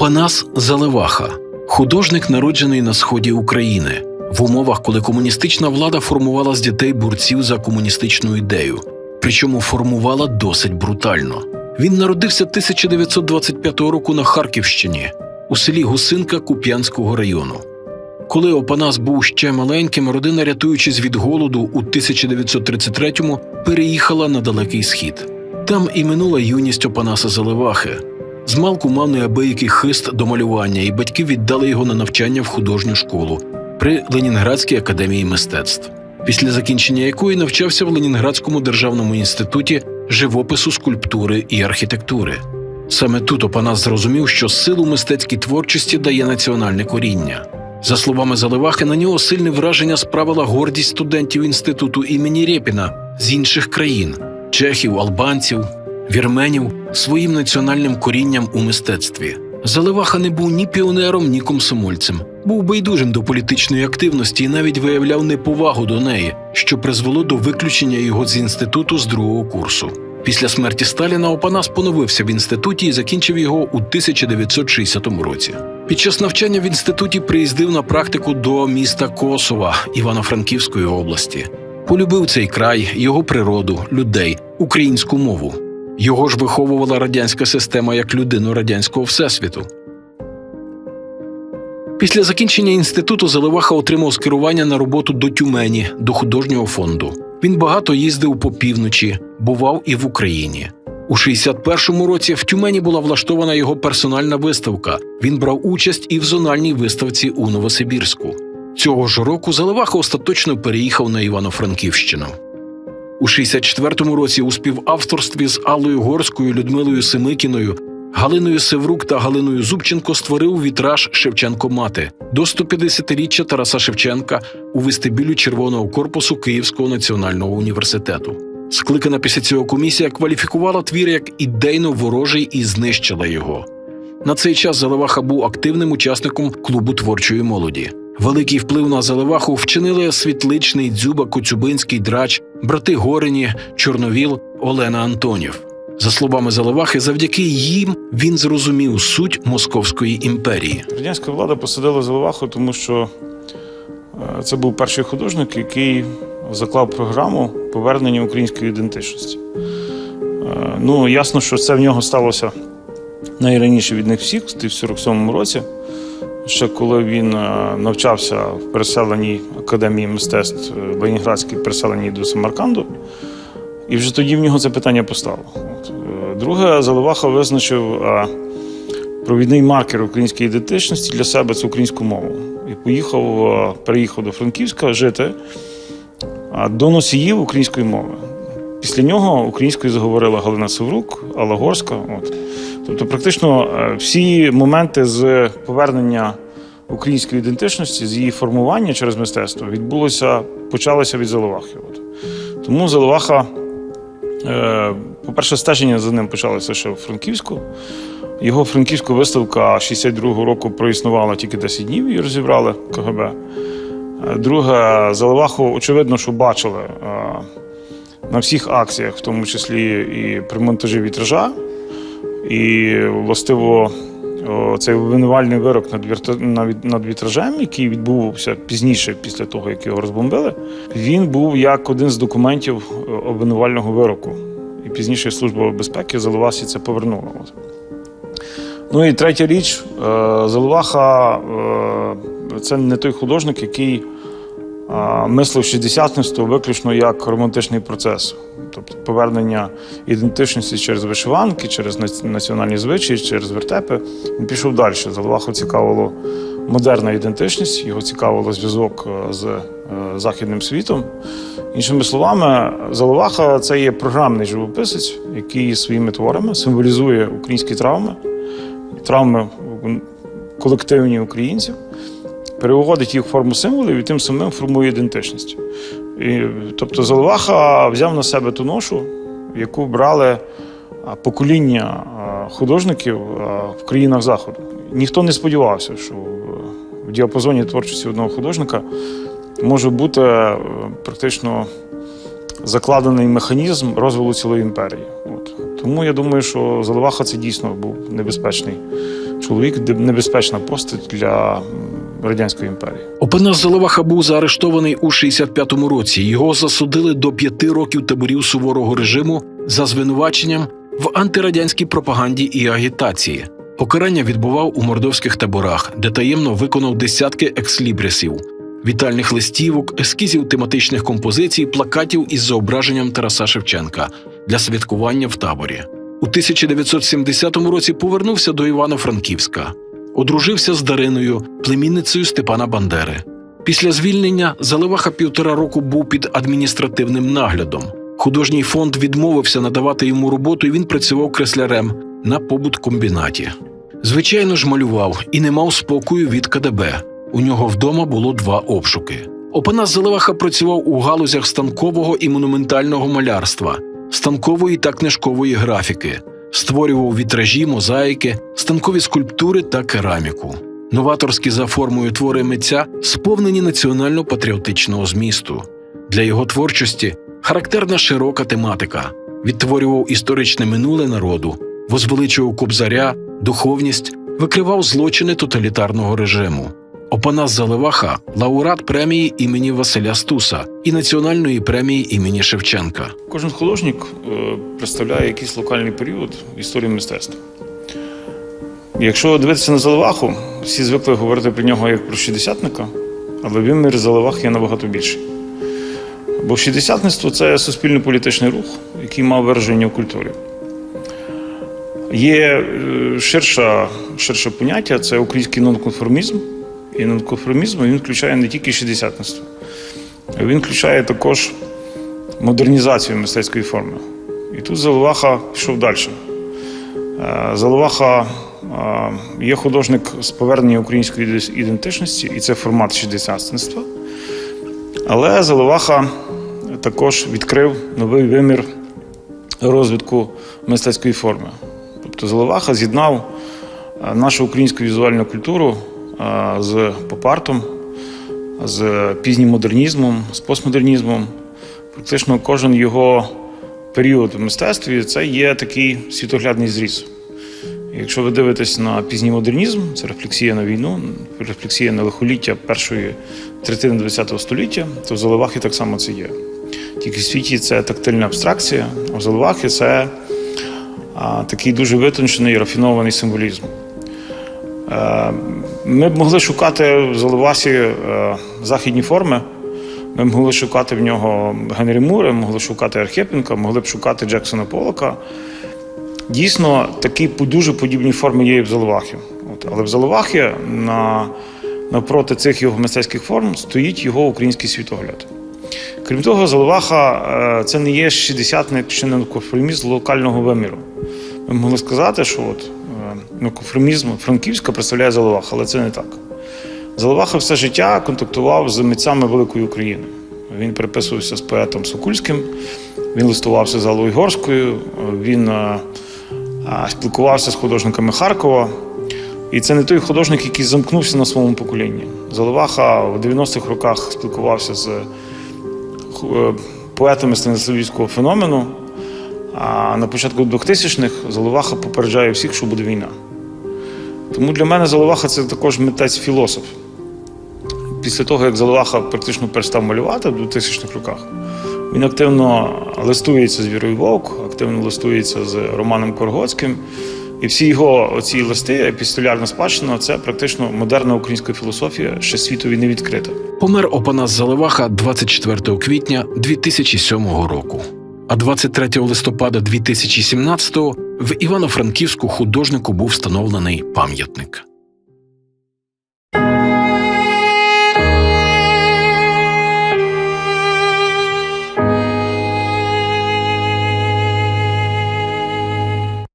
Опанас Заливаха, художник, народжений на сході України, в умовах, коли комуністична влада формувала з дітей борців за комуністичну ідею, причому формувала досить брутально. Він народився 1925 року на Харківщині у селі Гусинка Куп'янського району. Коли Опанас був ще маленьким, родина, рятуючись від голоду, у 1933-му переїхала на далекий схід. Там і минула юність Опанаса Заливахи. Змалку мав неабиякий хист до малювання, і батьки віддали його на навчання в художню школу при Ленінградській академії мистецтв, після закінчення якої навчався в Ленінградському державному інституті живопису, скульптури і архітектури. Саме тут Опанас зрозумів, що силу мистецькій творчості дає національне коріння. За словами Заливахи, на нього сильне враження справила гордість студентів інституту імені Рєпіна з інших країн чехів, албанців, вірменів своїм національним корінням у мистецтві. Заливаха не був ні піонером, ні комсомольцем, був байдужим до політичної активності і навіть виявляв неповагу до неї, що призвело до виключення його з інституту з другого курсу. Після смерті Сталіна Опанас поновився в інституті і закінчив його у 1960 році. Під час навчання в інституті приїздив на практику до міста Косова Івано-Франківської області. Полюбив цей край, його природу, людей, українську мову. Його ж виховувала радянська система як людину радянського всесвіту. Після закінчення інституту Заливаха отримав скерування на роботу до Тюмені, до художнього фонду. Він багато їздив по півночі, бував і в Україні. У 61-му році в Тюмені була влаштована його персональна виставка. Він брав участь і в зональній виставці у Новосибірську. Цього ж року Заливаха остаточно переїхав на Івано-Франківщину. У 64-му році у співавторстві з Аллою Горською, Людмилою Семикіною, Галиною Севрук та Галиною Зубченко створив вітраж Шевченко Мати до 150-річчя Тараса Шевченка у вестибюлі Червоного корпусу Київського національного університету. Скликана після цього комісія кваліфікувала твір як ідейно ворожий і знищила його. На цей час Заливаха був активним учасником клубу творчої молоді. Великий вплив на Заливаху вчинили Світличний, Дзюба, Коцюбинський, Драч, брати Горині, Чорновіл, Олена Антонів. За словами Заливахи, завдяки їм він зрозумів суть Московської імперії. Радянська влада посадила Заливаху, тому що е, це був перший художник, який заклав програму повернення української ідентичності. Е, Ну, ясно, що це в нього сталося найраніше від них всіх, в 47-му році. Ще коли він е, навчався в переселеній академії мистецтв е, Ленінградській переселеній до Самарканду, і вже тоді в нього це питання постало. Е, Друге, Заливаха визначив провідний маркер української ідентичності для себе це українську мову. І поїхав, переїхав до Франківська жити до носіїв української мови. Після нього українською заговорила Галина Севрук, Алла Горська. От. Тобто, практично е, всі моменти з повернення української ідентичності, з її формування через мистецтво відбулося, почалося від Заливахи. От. Тому Заливаха, е, по-перше, стеження за ним почалося ще в Франківську. Його франківська виставка 62-го року проіснувала тільки 10 днів, її розібрали КГБ. Е, Друге, Заливаху, очевидно, що бачили на всіх акціях, в тому числі і при монтажі вітража. І властиво цей обвинувальний вирок над, вітражем, який відбувався пізніше, після того, як його розбомбили, він був як один з документів обвинувального вироку. І пізніше Служба безпеки Заливасі це повернула. Ну і третя річ, е, е, це не той художник, який мислив шістдесятництво виключно як романтичний процес, тобто повернення ідентичності через вишиванки, через національні звичаї, через вертепи. Він пішов далі. Заливаху цікавило модерна ідентичність, його цікавило зв'язок е, з е, західним світом. Іншими словами, Заливаха це є програмний живописець, який своїми творами символізує українські травми, травми колективні українців переводить їх в форму символів і тим самим формує ідентичність. І, тобто Заливаха взяв на себе ту ношу, яку брали покоління художників в країнах Заходу. Ніхто не сподівався, що в- в діапазоні творчості одного художника може бути е, практично закладений механізм розвилу цілої імперії. От. Тому я думаю, що Заливаха це дійсно був небезпечний чоловік небезпечна постать для радянської імперії. Опанас Заливаха був заарештований у 65-му році. Його засудили до п'яти років таборів суворого режиму за звинуваченням в антирадянській пропаганді і агітації. Покарання відбував у мордовських таборах, де таємно виконав десятки екслібрісів, вітальних листівок, ескізів тематичних композицій, плакатів із зображенням Тараса Шевченка для святкування в таборі. У 1970 році повернувся до Івано-Франківська. Одружився з Дариною, племінницею Степана Бандери. Після звільнення Заливаха півтора року був під адміністративним наглядом. Художній фонд відмовився надавати йому роботу, і він працював креслярем на побуткомбінаті. Звичайно ж, малював і не мав спокою від КДБ. У нього вдома було два обшуки. Опанас Заливаха працював у галузях станкового і монументального малярства, станкової та книжкової графіки, створював вітражі, мозаїки, станкові скульптури та кераміку. Новаторські за формою твори митця сповнені національно-патріотичного змісту. Для його творчості характерна широка тематика, відтворював історичне минуле народу, возвеличував кобзаря, духовність, викривав злочини тоталітарного режиму. Опанас Заливаха лауреат премії імені Василя Стуса і національної премії імені Шевченка. Кожен художник е, представляє якийсь локальний період в історії мистецтва. Якщо дивитися на Заливаху, всі звикли говорити про нього як про шістдесятника, але вимір Заливах є набагато більший. Бо шістдесятництво це суспільно-політичний рух, який мав вираження в культурі. Є е, ширше поняття це український нонконформізм. І нонконформізм він включає не тільки шістдесятництво, він включає також модернізацію мистецької форми. І тут Заливаха пішов далі. Е, Заливаха е, є художник з повернення української ідентичності, і це формат шістдесятництва. Але Заливаха також відкрив новий вимір розвитку мистецької форми. Тобто Заливаха з'єднав е, нашу українську візуальну культуру з поп-артом, з пізнім модернізмом, з постмодернізмом. Практично кожен його період в мистецтві це є такий світоглядний зріз. Якщо ви дивитесь на пізній модернізм, це рефлексія на війну, рефлексія на лихоліття першої третини ХХ століття, то в Заливахі так само це є. Тільки в світі це тактильна абстракція, а в Заливахі це а, такий дуже витончений рафінований символізм. Е, Ми б могли шукати в Заливасі е, західні форми. Ми могли шукати в нього Генрі Мура, могли шукати Архипенка, могли б шукати Джексона Полока. Дійсно, такі дуже подібні форми є і в Заливахі. От, але в Заливахі на, навпроти цих його мистецьких форм стоїть його український світогляд. Крім того, Заливаха е, це не є шістдесятник чи не конформізм локального виміру. Ми могли сказати, що от, ну, конформізм Франківська представляє Заливаха, але це не так. Заливаха все життя контактував з митцями Великої України. Він переписувався з поетом Сокульським, він листувався з Аллою Горською, він е, е, спілкувався з художниками Харкова. І це не той художник, який замкнувся на своєму поколінні. Заливаха в 90-х роках спілкувався з е, поетами станиславівського феномену. А на початку 2000-х Заливаха попереджає всіх, що буде війна. Тому для мене Заливаха це також митець-філософ. Після того, як Заливаха практично перестав малювати в 2000-х роках, він активно листується з Вірою Вовк, активно листується з Романом Коргоцьким. І всі його оці листи, епістолярна спадщина, це практично модерна українська філософія, ще світові не відкрита. Помер Опанас Заливаха 24 квітня 2007 року. А 23 листопада 2017 в Івано-Франківську художнику був встановлений пам'ятник.